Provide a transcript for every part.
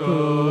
Oh.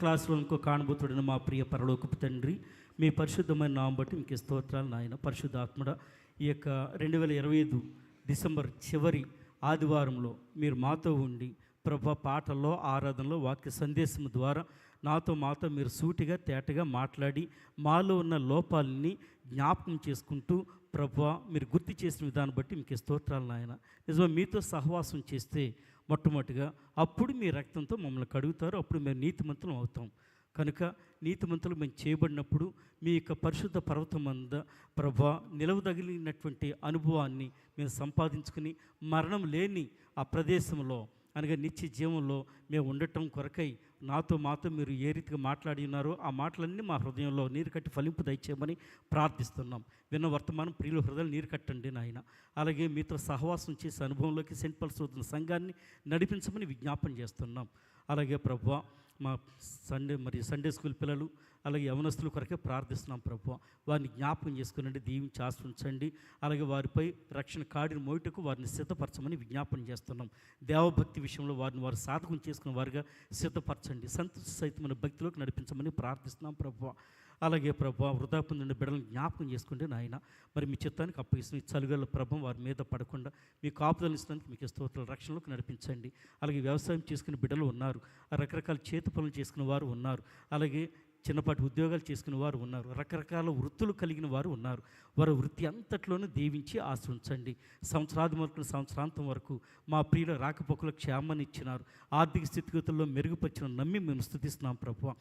సకలాశ్రులకు కాణబోతుడిన మా ప్రియ పరలోకపు తండ్రి మీ పరిశుద్ధమైన నామం బట్టి మీకు స్తోత్రాలు నాయన. పరిశుద్ధాత్మడ ఈ యొక్క రెండు వేల ఇరవై ఐదు డిసెంబర్ చివరి ఆదివారంలో మీరు మాతో ఉండి ప్రభా పాటల్లో ఆరాధనలో వాక్య సందేశం ద్వారా నాతో మాతో మీరు సూటిగా తేటగా మాట్లాడి మాలో ఉన్న లోపాలని జ్ఞాపకం చేసుకుంటూ ప్రభా మీరు గుర్తు చేసిన విధానం బట్టి మీకు స్తోత్రాలు నాయన. నిజమే మీతో సహవాసం చేస్తే మొట్టమొదటిగా అప్పుడు మీ రక్తంతో మమ్మల్ని కడుగుతారు అప్పుడు మేము నీతిమంతులం అవుతాం. కనుక నీతిమంతులు మేము చేయబడినప్పుడు మీ యొక్క పరిశుద్ధ పర్వతం అంద ప్రభా నిలవదగిలినటువంటి అనుభవాన్ని మేము సంపాదించుకుని మరణం లేని ఆ ప్రదేశంలో అనగా నిత్య జీవంలో మేము ఉండటం కొరకై నాతో మాతో మీరు ఏ రీతిగా మాట్లాడి ఉన్నారో ఆ మాటలన్నీ మా హృదయంలో నీరు కట్టి ఫలింపు దయచేయమని ప్రార్థిస్తున్నాం. విన్న వర్తమానం ప్రియుల హృదయాలు నీరు కట్టండి నాయన. అలాగే మీతో సహవాసం చేసే అనుభవంలోకి సెంట్ పల్స్ సంఘాన్ని నడిపించమని విజ్ఞాపన చేస్తున్నాం. అలాగే ప్రభు మా సండే మరి సండే స్కూల్ పిల్లలు అలాగే యవనస్తుల కొరకే ప్రార్థిస్తున్నాం ప్రభు. వారిని జ్ఞాపకం చేసుకునండి దీవించి ఆశ్రయించండి అలాగే వారిపై రక్షణ కాడిని మోయటకు వారిని సిద్ధపరచమని విజ్ఞాపన చేస్తున్నాం. దేవభక్తి విషయంలో వారిని వారు సాధకం చేసుకున్న వారిగా సిద్ధపరచండి. సంతోష సహితమైన భక్తిలోకి నడిపించమని ప్రార్థిస్తున్నాం ప్రభు. అలాగే ప్రభు వృధా పొందిన బిడ్డలను జ్ఞాపకం చేసుకుంటే నాయన మరి మీ చిత్తానికి అప్పగిస్తున్న ఈ చలుగల ప్రభం వారి మీద పడకుండా మీ కాపుదలు ఇస్తానికి మీకు స్తోత్రాల. రక్షణలోకి నడిపించండి. అలాగే వ్యవసాయం చేసుకునే బిడ్డలు ఉన్నారు. ఆ రకరకాల చేతి పనులు చేసుకునే వారు ఉన్నారు. అలాగే చిన్నపాటి ఉద్యోగాలు చేసుకునే వారు ఉన్నారు. రకరకాల వృత్తులు కలిగిన వారు ఉన్నారు. వారి వృత్తి అంతట్లోనూ దీవించి ఆశించండి సంవత్సరాది వరకు సంవత్సరాంతం వరకు మా ప్రియుల రాకపోకలు క్షేమాన్ని ఇచ్చినారు. ఆర్థిక స్థితిగతుల్లో మెరుగుపరిచిన నమ్మి మేము స్థుతిస్తున్నాం ప్రభు.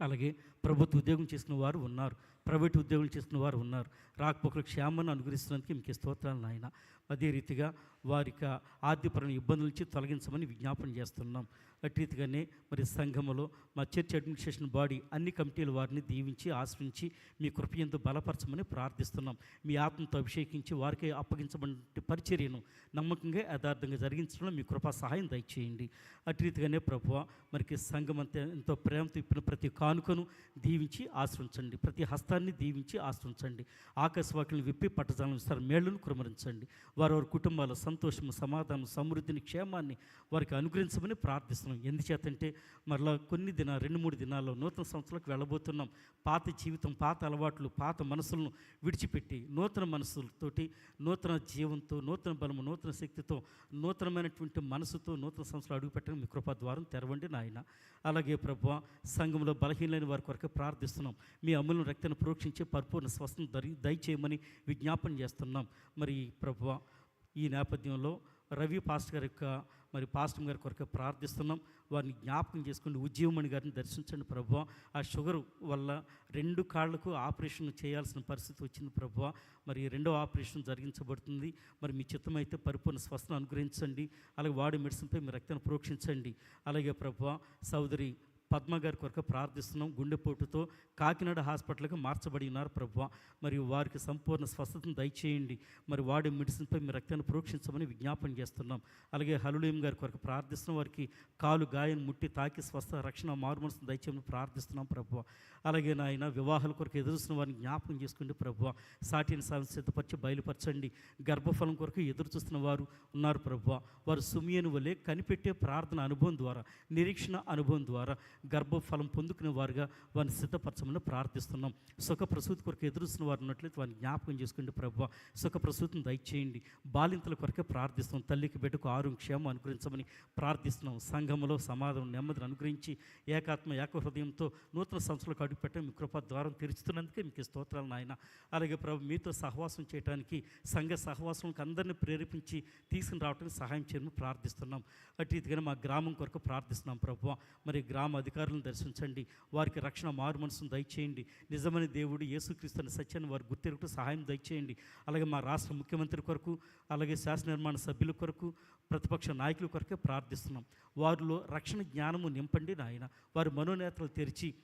అలాగే ప్రభుత్వ ఉద్యోగం చేసిన వారు ఉన్నారు. ప్రైవేట్ ఉద్యోగం చేసిన వారు ఉన్నారు. రాకపోకలు క్షేమాన్ని అనుగ్రహిస్తున్నందుకు మీకు స్తోత్రాలు నాయన. అదే రీతిగా వారికి ఆర్థికపరమైన ఇబ్బందుల నుంచి తొలగించమని విజ్ఞాపన చేస్తున్నాం. అటు రీతిగానే మరి సంఘములో మా చర్చ్ అడ్మినిస్ట్రేషన్ బాడీ అన్ని కమిటీల వారిని దీవించి ఆశ్రయించి మీ కృపయంతో బలపరచమని ప్రార్థిస్తున్నాం. మీ ఆత్మతో అభిషేకించి వారికి అప్పగించబడిన పరిచర్యను నమ్మకంగా యథార్థంగా జరిగించడంలో మీ కృపా సహాయం దయచేయండి. అటు రీతిగానే ప్రభు మరికి సంఘం అంతా ఎంతో ప్రేమతో ఇప్పిన ప్రతి కానుకను దీవించి ఆశ్రయించండి. ప్రతి హస్తాన్ని దీవించి ఆశ్రయించండి. ఆకాశవాకులను విప్పి పట్టజాలను ఇస్తారు మేళ్ళను కురమరించండి వారి వారి కుటుంబాల సంతోషము సమాధానం సమృద్ధిని క్షేమాన్ని వారికి అనుగ్రహించమని ప్రార్థిస్తున్నాం. ఎందుచేతంటే మరలా కొన్ని దిన రెండు మూడు దినాల్లో నూతన సంవత్సరాలకు వెళ్ళబోతున్నాం. పాత జీవితం పాత అలవాట్లు పాత మనసులను విడిచిపెట్టి నూతన మనసులతోటి నూతన జీవంతో నూతన బలము నూతన శక్తితో నూతనమైనటువంటి మనసుతో నూతన సంవత్సరం అడుగుపెట్టడం మీ కృపా ద్వారం తెరవండి నాయన. అలాగే ప్రభు సంఘంలో బలహీనమైన వారి కొరకు ప్రార్థిస్తున్నాం. మీ అమ్ములను రక్తాన్ని ప్రోక్షించే పరిపూర్ణ స్వస్థం దరి దయచేయమని విజ్ఞాపన చేస్తున్నాం. మరి ప్రభు ఈ నేపథ్యంలో రవి పాస్టర్ గారి యొక్క మరి పాస్టర్ గారి కొరకు ప్రార్థిస్తున్నాం. వారిని జ్ఞాపకం చేసుకుని ఉజ్జీవమణి గారిని దర్శించండి ప్రభు ఆ షుగర్ వల్ల రెండు కాళ్ళకు ఆపరేషన్ చేయాల్సిన పరిస్థితి వచ్చింది ప్రభు మరి రెండో ఆపరేషన్ జరిగించబడుతుంది. మరి మీ చిత్తమైతే పరిపూర్ణ స్వస్థను అనుగ్రహించండి. అలాగే వాడి మెడిసిన్పై మీ రక్తాన్ని ప్రోక్షించండి. అలాగే ప్రభు సౌదరి పద్మ గారి కొరకు ప్రార్థిస్తున్నాం. గుండెపోటుతో కాకినాడ హాస్పిటల్కి మార్చబడి ఉన్నారు ప్రభు మరియు వారికి సంపూర్ణ స్వస్థతను దయచేయండి. మరి వాడి మెడిసిన్పై మీ రక్తాన్ని ప్రోక్షించమని విజ్ఞాపన చేస్తున్నాం. అలాగే హలులేం గారి కొరకు ప్రార్థిస్తున్నాం. వారికి కాలు గాయం ముట్టి తాకి స్వస్థ రక్షణ మారుమనసును దయచేయమని ప్రార్థిస్తున్నాం ప్రభు అలాగే నాయన వివాహాల కొరకు ఎదురుస్తున్న వారిని జ్ఞాపకం చేసుకోండి ప్రభు సాటిని సాయం సిద్ధపరిచి బయలుపరచండి. గర్భఫలం కొరకు ఎదురు చూస్తున్న వారు ఉన్నారు ప్రభు వారు సుమియను వలె కనిపెట్టే ప్రార్థన అనుభవం ద్వారా నిరీక్షణ అనుభవం ద్వారా గర్భఫలం పొందుకునే వారుగా వారిని సిద్ధపరచమని ప్రార్థిస్తున్నాం. సుఖ ప్రసూతి కొరకు ఎదురుస్తున్న వారు ఉన్నట్లయితే వారిని జ్ఞాపకం చేసుకోండి ప్రభు. సుఖ ప్రసూతిని దయచేయండి. బాలింతల కొరకే ప్రార్థిస్తున్నాం. తల్లికి బిడ్డకు ఆరు క్షేమం అనుగ్రహించమని ప్రార్థిస్తున్నాం. సంఘములో సమాధానం నెమ్మదిని అనుగ్రహించి ఏకాత్మ ఏక హృదయంతో నూతన సంస్థలకు అడుగుపెట్టే మీ కృప ద్వారం తెరుచుతున్నందుకే మీకు స్తోత్రాలు నాయన. అలాగే ప్రభు మీతో సహవాసం చేయడానికి సంఘ సహవాసంకి అందరినీ ప్రేరేపించి తీసుకుని రావడానికి సహాయం చేయమని ప్రార్థిస్తున్నాం. అటు ఇదిగా మా గ్రామం కొరకు ప్రార్థిస్తున్నాం ప్రభు. మరి గ్రామ అధికారులను దర్శించండి. వారికి రక్షణ మారు మనసును దయచేయండి. నిజమైన దేవుడు యేసుక్రీస్తు అనే సత్యాన్ని వారు గుర్తెరుగుతూ సహాయం దయచేయండి. అలాగే మా రాష్ట్ర ముఖ్యమంత్రి కొరకు అలాగే శాసన నిర్మాణ సభ్యుల కొరకు ప్రతిపక్ష నాయకుల కొరకే ప్రార్థిస్తున్నాం. వారిలో రక్షణ జ్ఞానము నింపండి నాయన. వారి మనోనేతలు తెరిచి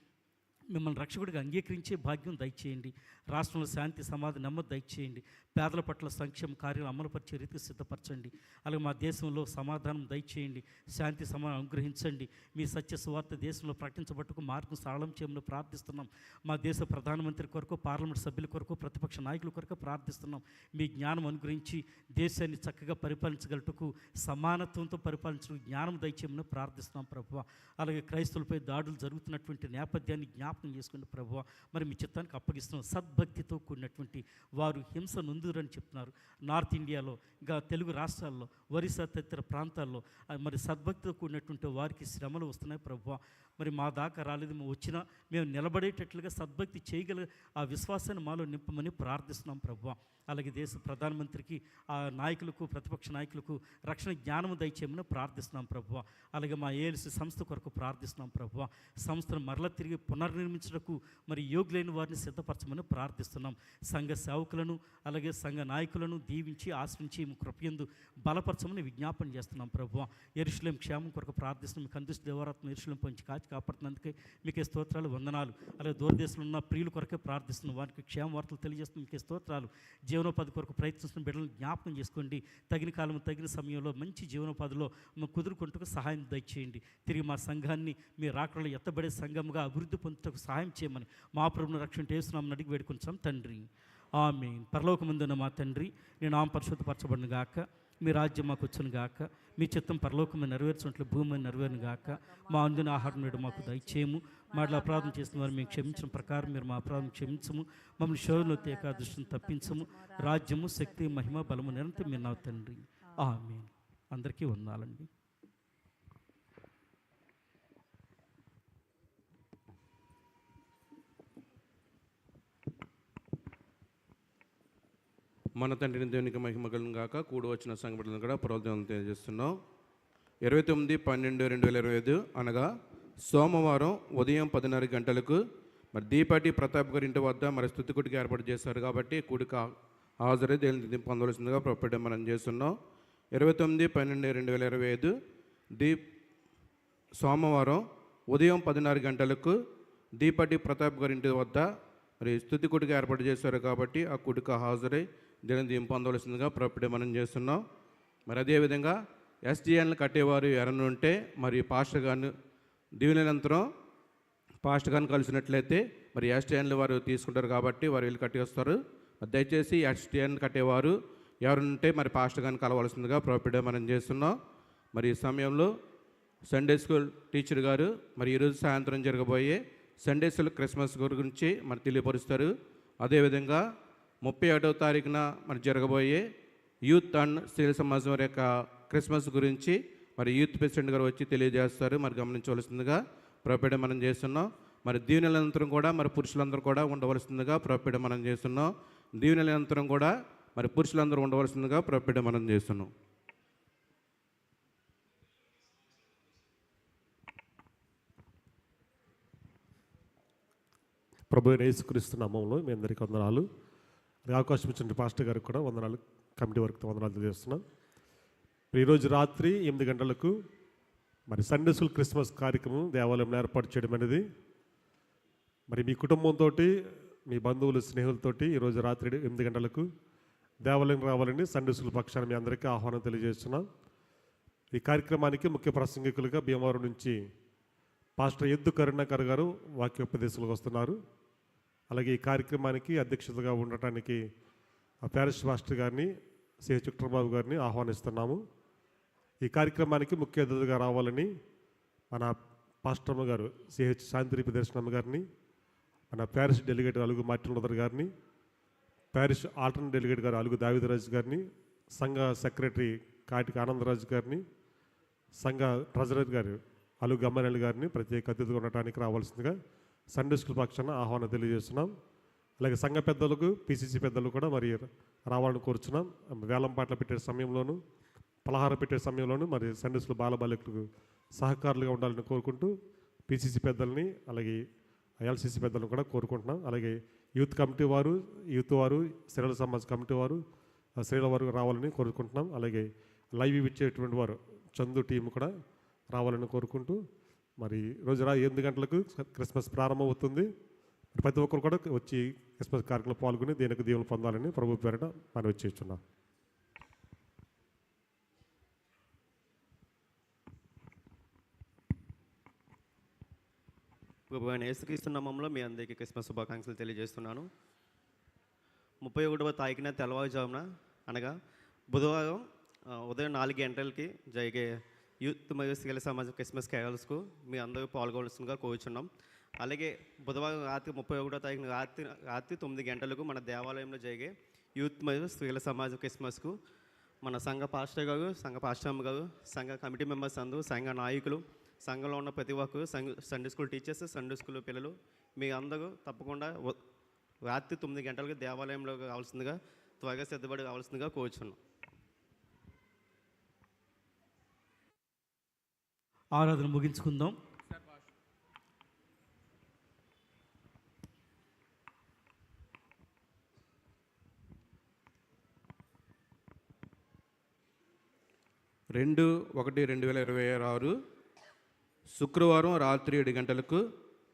మిమ్మల్ని రక్షకుడిగా అంగీకరించే భాగ్యం దయచేయండి. రాష్ట్రంలో శాంతి సమాధి నెమ్మది దయచేయండి. పేదల పట్ల సంక్షేమ కార్యాలు అమలుపరిచే రీతికి సిద్ధపరచండి. అలాగే మా దేశంలో సమాధానం దయచేయండి. శాంతి సమాధానం అనుగ్రహించండి. మీ సత్య సువార్త దేశంలో ప్రకటించబట్టుకు మార్గం సరళం చేయమని ప్రార్థిస్తున్నాం. మా దేశ ప్రధానమంత్రి కొరకు పార్లమెంట్ సభ్యుల కొరకు ప్రతిపక్ష నాయకుల కొరకు ప్రార్థిస్తున్నాం. మీ జ్ఞానం అనుగ్రహించి దేశాన్ని చక్కగా పరిపాలించగలటకు సమానత్వంతో పరిపాలించడం జ్ఞానం దయచేయమని ప్రార్థిస్తున్నాం ప్రభువ. అలాగే క్రైస్తవులపై దాడులు జరుగుతున్నటువంటి నేపథ్యాన్ని జ్ఞాపకం జ్ఞాపకం చేసుకుని ప్రభు మరి మీ చిత్తానికి అప్పగిస్తున్నాం. సద్భక్తితో కూడినటువంటి వారు హింస నొందురని చెప్తున్నారు. నార్త్ ఇండియాలో ఇంకా తెలుగు రాష్ట్రాల్లో ఒరిస్సా తదితర ప్రాంతాల్లో మరి సద్భక్తితో కూడినటువంటి వారికి శ్రమలు వస్తున్నాయి ప్రభువ. మరి మా దాకా రాలేదు మేము వచ్చినా మేము నిలబడేటట్లుగా సద్భక్తి చేయగల ఆ విశ్వాసాన్ని మాలో నింపమని ప్రార్థిస్తున్నాం ప్రభువ. అలాగే దేశ ప్రధానమంత్రికి ఆ నాయకులకు ప్రతిపక్ష నాయకులకు రక్షణ జ్ఞానం దయచేయమని ప్రార్థిస్తున్నాం ప్రభువ. అలాగే మా ఏఎల్సి సంస్థ కొరకు ప్రార్థిస్తున్నాం ప్రభు సంస్థను మరల తిరిగి పునర్నిర్మించడానికి మరి యోగ్యులైన వారిని సిద్ధపరచమని ప్రార్థిస్తున్నాం. సంఘ సేవకులను అలాగే సంఘ నాయకులను దీవించి ఆశ్రయించి కృపయందు బలపరచమని విజ్ఞాపన చేస్తున్నాం ప్రభువ. ఎరుషులేం క్షేమం కొరకు ప్రార్థిస్తున్నాం. మీకు అందిస్తూ దేవరాత్మ ఎరుషులేం పంచి కాచి కాపాడుతున్నందుకే మీకే స్తోత్రాలు వందనాలు. అలాగే దూరదేశంలో ఉన్న ప్రియుల కొరకే ప్రార్థిస్తున్నాం. వారికి క్షేమ వార్తలు తెలియజేస్తున్నాం. మీకు స్తోత్రాలు. జీవనోపాధి కొరకు ప్రయత్నిస్తున్న బిడ్డలను జ్ఞాపకం చేసుకోండి. తగిన కాలం తగిన సమయంలో మంచి జీవనోపాధిలో మేము కుదురుకుంటూ సహాయం దయచేయండి. తిరిగి మా సంఘాన్ని మీ రాకడలో ఎత్తబడే సంఘముగా అభివృద్ధి పొందుటకు సహాయం చేయమని మా ప్రభుని రక్షణ చేస్తున్నామని అడిగి వేడుకొంచాం తండ్రి. ఆమె పరలోకముందున్న మా తండ్రి నేను ఆమె పరిశుద్ధపరచబడిన గాక. మీ రాజ్యం మాకు వచ్చును గాక. మీ చిత్తం పరలోకమైన నెరవేర్చినట్లు భూమిని నెరవేరును గాక. మా అందున ఆహారం నేడు మాకు దయచేయము. మాటలు అపరాధం చేసిన వారు మేము క్షమించిన ప్రకారం మీరు మా అపరాధం క్షమించము. మమ్మల్ని శోధనలో తేక దృష్టిని తప్పించము. రాజ్యము శక్తి మహిమ బలము నిరంతరం మీరు నా తండ్రి. ఆమె అందరికీ ఉండాలండి మన తండ్రిని దేవునికి మహిమగలను గాక. కూడి వచ్చిన సంఘటనలు కూడా ప్రోత్సాహం తెలియజేస్తున్నాం. ఇరవై తొమ్మిది పన్నెండు రెండు వేల ఇరవై ఐదు అనగా సోమవారం ఉదయం పదిన్నర గంటలకు మరి దీపాటి ప్రతాప్ గారి ఇంటి వద్ద మరి స్థుతికుడికి ఏర్పాటు చేశారు కాబట్టి కూడిక హాజరై దేవుని పొందవలసిందిగా ప్రొప్పడం మనం చేస్తున్నాం. ఇరవై తొమ్మిది పన్నెండు రెండు వేల ఇరవై ఐదు దీప్ సోమవారం ఉదయం పదిన్నర గంటలకు దీపాటి ప్రతాప్ గారి ఇంటి వద్ద మరి స్థుతి కుడిక ఏర్పాటు చేశారు కాబట్టి ఆ కుడిక హాజరై దీని పొందవలసిందిగా ప్రొప్పటి మనం చేస్తున్నాం. మరి అదేవిధంగా ఎస్డిఎన్లు కట్టేవారు ఎవరైనా ఉంటే మరి పాస్టర్ గారిని దీవెనంతరం పాస్టర్ గారిని కలిసినట్లయితే మరి ఎస్డిఎన్లు వారు తీసుకుంటారు కాబట్టి వారు వీళ్ళు కట్టేస్తారు. దయచేసి ఎస్డిఎన్ కట్టేవారు ఎవరుంటే మరి పాస్టర్ గారిని కలవలసిందిగా ప్రొప్పటి మనం చేస్తున్నాం. మరి ఈ సమయంలో సండే స్కూల్ టీచర్ గారు మరి ఈరోజు సాయంత్రం జరగబోయే సండే స్కూల్ క్రిస్మస్ గురించి మరి తెలియపరుస్తారు. అదేవిధంగా ముప్పై ఒకటవ తారీఖున మరి జరగబోయే యూత్ అండ్ స్త్రీల సమాజం వారి యొక్క క్రిస్మస్ గురించి మరి యూత్ ప్రెసిడెంట్ గారు వచ్చి తెలియజేస్తారు. మరి గమనించవలసిందిగా ప్రొపేడ మనం చేస్తున్నాం. మరి దీవెనలంతరం కూడా మరి పురుషులందరూ కూడా ఉండవలసిందిగా ప్రొపేడ మనం చేస్తున్నాం. దీవెనలంతరం కూడా మరి పురుషులందరూ ఉండవలసిందిగా ప్రొపేడ మనం చేస్తున్నాం. ప్రభు అయిన యేసుక్రీస్తు నామంలో మీ అందరికీ వందనాలు. అవకాశం ఇచ్చిన పాస్టర్ గారికి కూడా వందనాలు కమిటీ వరకు వందనాలు తెలియజేస్తున్నాం. ఈరోజు రాత్రి ఎనిమిది గంటలకు మరి సండే స్కూల్ క్రిస్మస్ కార్యక్రమం దేవాలయంలో ఏర్పాటు చేయడం అనేది మరి మీ కుటుంబంతో మీ బంధువులు స్నేహితులతోటి ఈరోజు రాత్రి ఎనిమిది గంటలకు దేవాలయం రావాలని సండే స్కూల్ పక్షాన్ని మీ అందరికీ ఆహ్వానం తెలియజేస్తున్నాం. ఈ కార్యక్రమానికి ముఖ్య ప్రసంగికులుగా భీమవరం నుంచి పాస్టర్ ఎద్దు కరుణాకర్ గారు వాక్యోపదేశాలకు వస్తున్నారు. అలాగే ఈ కార్యక్రమానికి అధ్యక్షతగా ఉండటానికి ఆ ప్యారిస్ మాస్టర్ గారిని సిహెచ్ చక్రబాబు గారిని ఆహ్వానిస్తున్నాము. ఈ కార్యక్రమానికి ముఖ్య అతిథిగా రావాలని మన పాస్టర్మ గారు సిహెచ్ శాంతి ప్రదర్శనమ్మ గారిని మన parish delegate Alugu Martin Luther గారిని ప్యారిస్ ఆల్టర్నేట్ డెలిగేట్ గారు అలుగు దావిదరాజు గారిని సంఘ సెక్రటరీ కాటికి ఆనందరాజు గారిని సంఘ ట్రెజరర్ గారు అలుగు గమ్మనల్ గారిని ప్రత్యేక అతిథిగా ఉండటానికి రావాల్సిందిగా సండే స్కూల్ పక్షాన ఆహ్వానం తెలియజేస్తున్నాం. అలాగే సంఘ పెద్దలకు పిసిసి పెద్దలు కూడా మరి రావాలని కోరుచున్నాం. వేలం పాటలు పెట్టే సమయంలోనూ పలహారం పెట్టే సమయంలోనూ మరి సండే స్కూల్ బాలబాలికలకు సహకారులుగా ఉండాలని కోరుకుంటూ పిసిసి పెద్దల్ని అలాగే ఎల్సిసి పెద్దలను కూడా కోరుకుంటున్నాం. అలాగే యూత్ కమిటీ వారు యూత్ వారు స్త్రీల సమాజ్ కమిటీ వారు స్త్రీల వారు రావాలని కోరుకుంటున్నాం. అలాగే లైవ్ ఇచ్చేటువంటి వారు చందు టీం కూడా రావాలని కోరుకుంటూ మరి రోజు రా ఎనిమిది గంటలకు క్రిస్మస్ ప్రారంభమవుతుంది. అవుతుంది ప్రతి ఒక్కరు కూడా వచ్చి క్రిస్మస్ కార్యక్రమంలో పాల్గొని దీనికి దీవులు పొందాలని ప్రభు పేరిట మనం వచ్చేస్తున్నాం ప్రభు అయిన యేసుక్రీస్తు మీ అందరికీ క్రిస్మస్ శుభాకాంక్షలు తెలియజేస్తున్నాను. ముప్పై ఒకటవ తారీఖున తెల్లవారుజామున అనగా బుధవారం ఉదయం నాలుగు గంటలకి జరిగే యూత్ మరియు స్త్రీల సమాజం క్రిస్మస్ క్యారల్స్కు మీ అందరూ పాల్గొనవలసిందిగా కోరుచున్నాం. అలాగే బుధవారం రాత్రి ముప్పై ఒకటో తారీఖున రాత్రి రాత్రి తొమ్మిది గంటలకు మన దేవాలయంలో జరిగే యూత్ మరియు స్త్రీల సమాజం క్రిస్మస్కు మన సంఘ పాస్టర్ గారు సంఘ పాస్టర్ గారు సంఘ కమిటీ మెంబర్స్ అందరూ సంఘ నాయకులు సంఘంలో ఉన్న ప్రతి ఒక్కరు సంఘ Sunday school teachers Sunday school పిల్లలు మీ అందరూ తప్పకుండా రాత్రి తొమ్మిది గంటలకు దేవాలయంలో రావాల్సిందిగా త్వరగా సిద్ధపడి రావాల్సిందిగా కోరుచున్నాం. ఆరాధన ముగించుకుందాం. రెండు ఒకటి రెండు వేల ఇరవై ఆరు శుక్రవారం రాత్రి ఏడు గంటలకు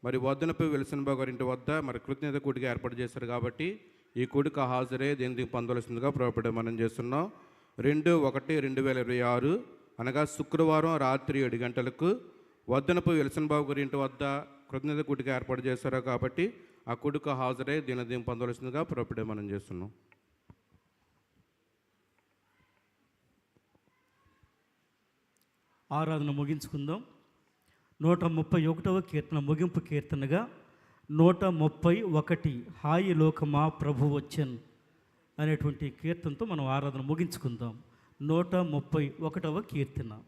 మరి వద్దనపై వెలసనబాబు గారి ఇంటి వద్ద మరి కృతజ్ఞత కూడిక ఏర్పాటు చేశారు కాబట్టి ఈ కూడిక హాజరై దీనికి పొందవలసిందిగా ప్రభుత్వం మనం చేస్తున్నాం. రెండు ఒకటి రెండు వేల ఇరవై ఆరు అనగా శుక్రవారం రాత్రి ఏడు గంటలకు వద్దనపు వెలసనబాబు గారి ఇంటి వద్ద కృతజ్ఞత కూటికి ఏర్పాటు చేశారు కాబట్టి ఆ కూడిక హాజరై దీని పొందవలసిందిగా ప్రభుత్వ మనం చేస్తున్నాం. ఆరాధన ముగించుకుందాం. నూట ముప్పై ఒకటవ కీర్తన ముగింపు కీర్తనగా నూట ముప్పై ఒకటి హాయి లోకమా ప్రభు వచ్చన్ అనేటువంటి కీర్తనతో మనం ఆరాధన ముగించుకుందాం. నూట ముప్పై ఒకటవ కీర్తన.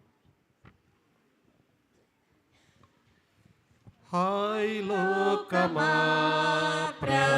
హాయ్ లోకమా ప్రా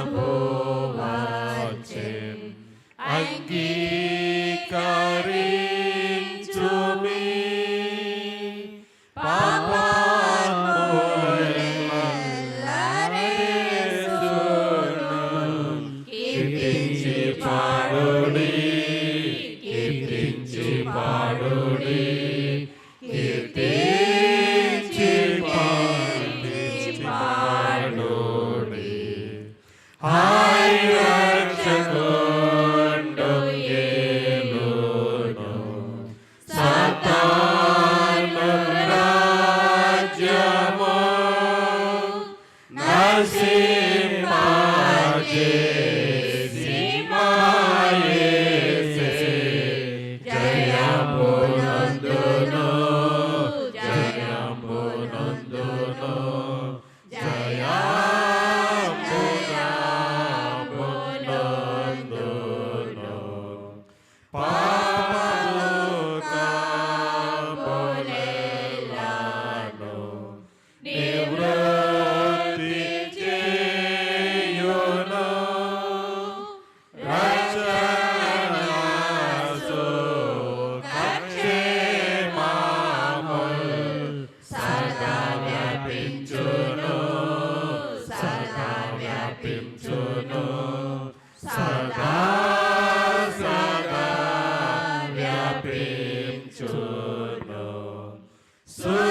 Sweet.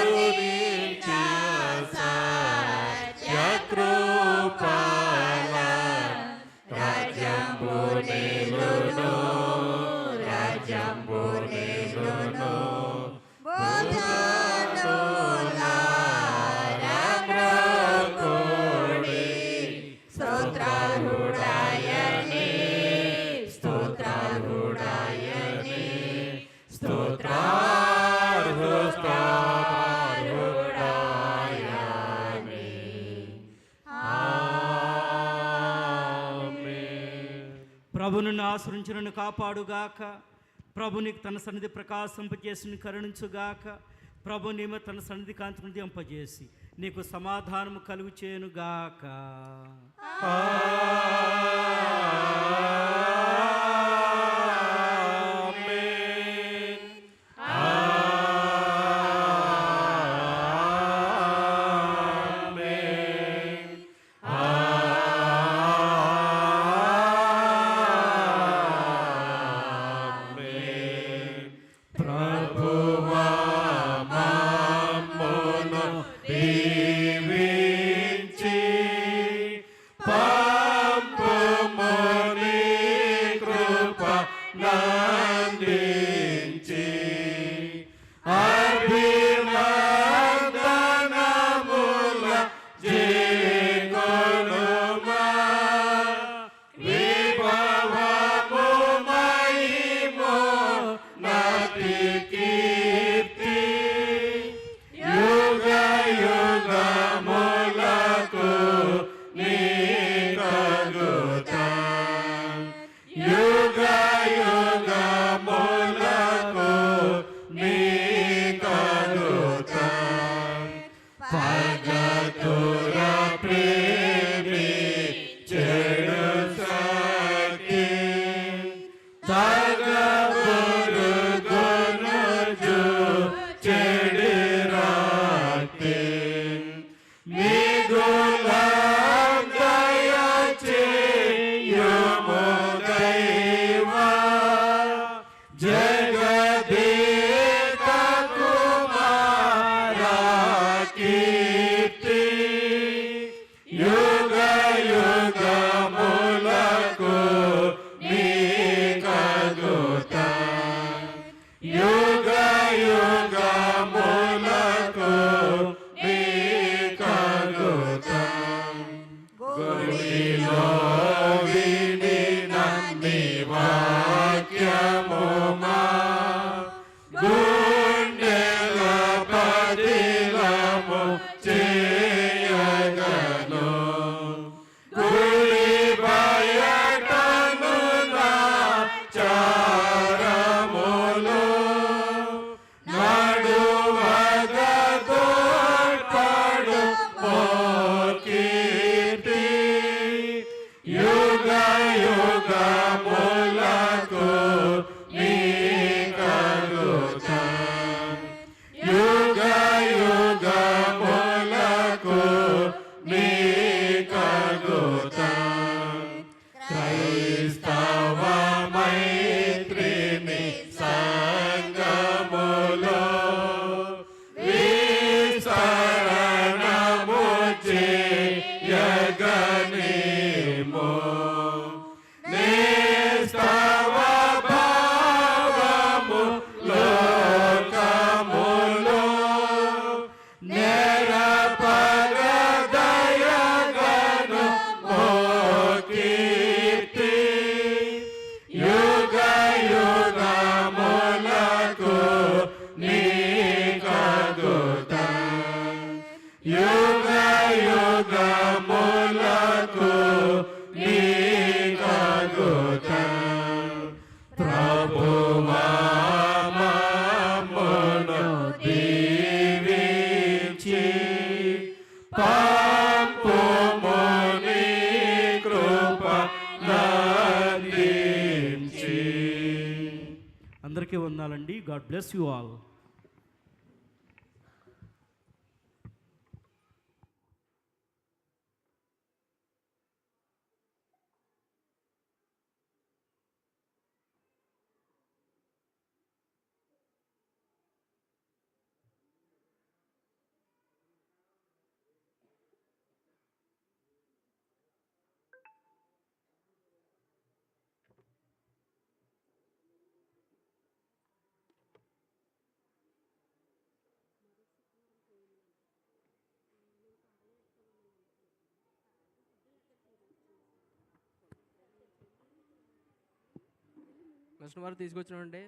ప్రభును కాపాడుగాక. ప్రభుని తన సన్నిధి ప్రకాశింపజేసి కరుణించుగాక. ప్రభు నీమ తన సన్నిధి కాంతి ఉదయింపజేసి నీకు సమాధానము కలుగు చేయనుగాక అందరికీ వందాలండి. God bless you all. Customer తీసుకొచ్చినంటే